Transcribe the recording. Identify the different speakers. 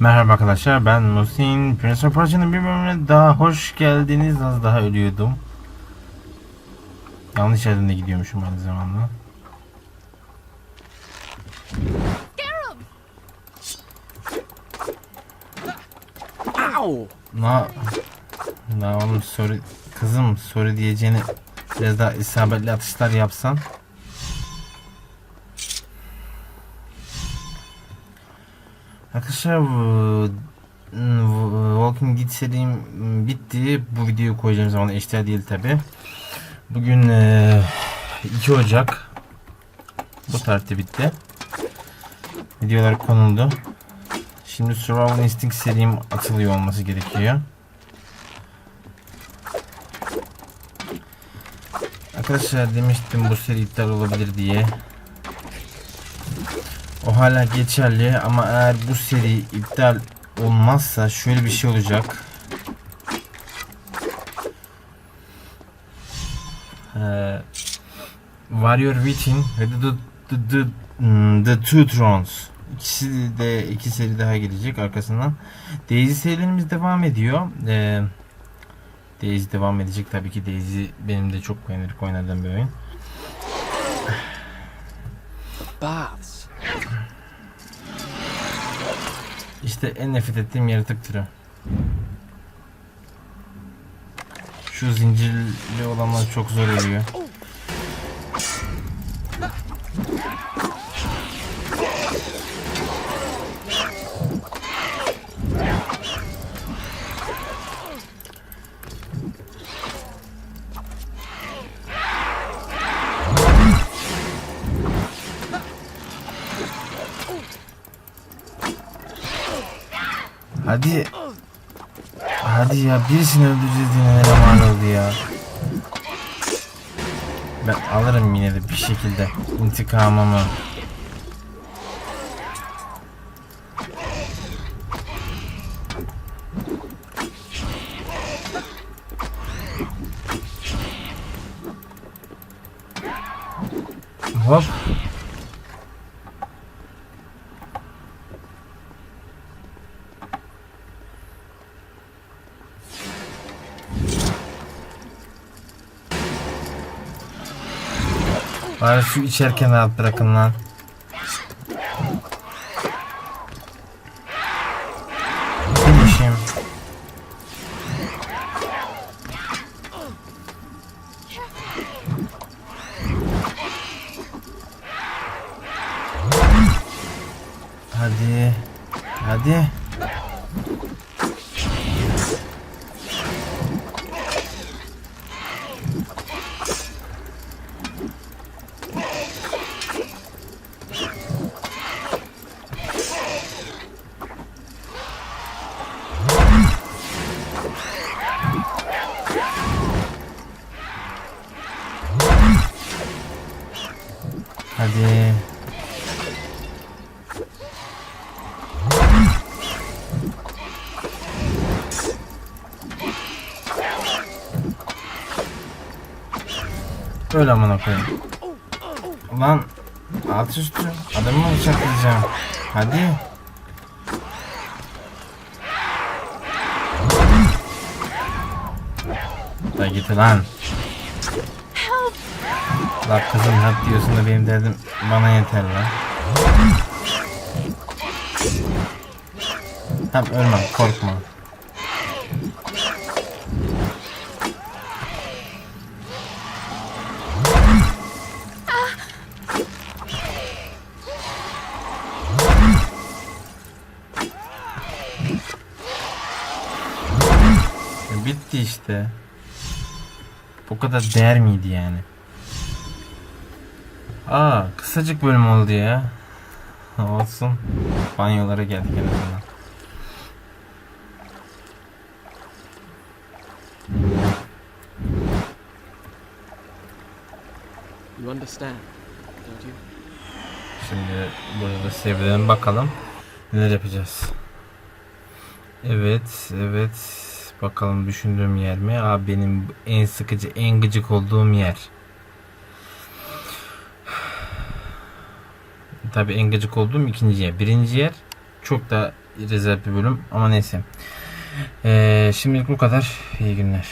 Speaker 1: Merhaba arkadaşlar ben Musin. Prince of Persia'nın bir bölümüne daha hoş geldiniz. Az daha ölüyordum. Yanlış yerden de gidiyormuşum aynı zamanda. Na, na oğlum sorry, kızım sorry diyeceğini biraz daha isabetli atışlar yapsan. Arkadaşlar bu- bu Walking Dead serim bitti. Bu videoyu koyacağım zaman eşdeğer değil tabi. Bugün eee, 2 Ocak. Bu tarihte bitti. Videolar konuldu. Şimdi Survival Instinct serim atılıyor olması gerekiyor. Arkadaşlar demiştim bu seri iptal olabilir diye. O hala geçerli ama eğer bu seri iptal olmazsa şöyle bir şey olacak. Ee, Warrior Within ve The, the, the, hmm, the Two Thrones. İkisi de iki seri daha gelecek arkasından. Daisy serilerimiz devam ediyor. Ee, Daisy devam edecek tabii ki Daisy benim de çok beğenerek oynadığım bir oyun.
Speaker 2: Baths.
Speaker 1: İşte en nefret ettiğim yaratık türü. Şu zincirli olanlar çok zor oluyor. Hadi. Hadi ya birisini öldüreceğiz diye nelere mal oldu ya. Ben alırım yine de bir şekilde intikamımı. Hop. Bari su içerken rahat bırakın lan. Finishim. Hadi. Hadi. Hadi. Öyle amına koyayım. Ulan alt üstü adamı mı bıçaklayacağım? Hadi. Da git lan. La kızım hep diyorsun da benim derdim bana yeter lan. Tamam ölmem korkma. Bitti işte. Bu kadar değer miydi yani? Aa kısacık bölüm oldu ya. Olsun. Banyolara geldik en azından.
Speaker 2: You understand, don't you?
Speaker 1: Şimdi burada seviyelerine bakalım. Neler yapacağız. Evet, evet. Bakalım düşündüğüm yer mi? Aa benim en sıkıcı, en gıcık olduğum yer. Tabii en gıcık olduğum ikinci yer. Birinci yer çok da rezalet bir bölüm ama neyse. Ee, şimdilik bu kadar. İyi günler.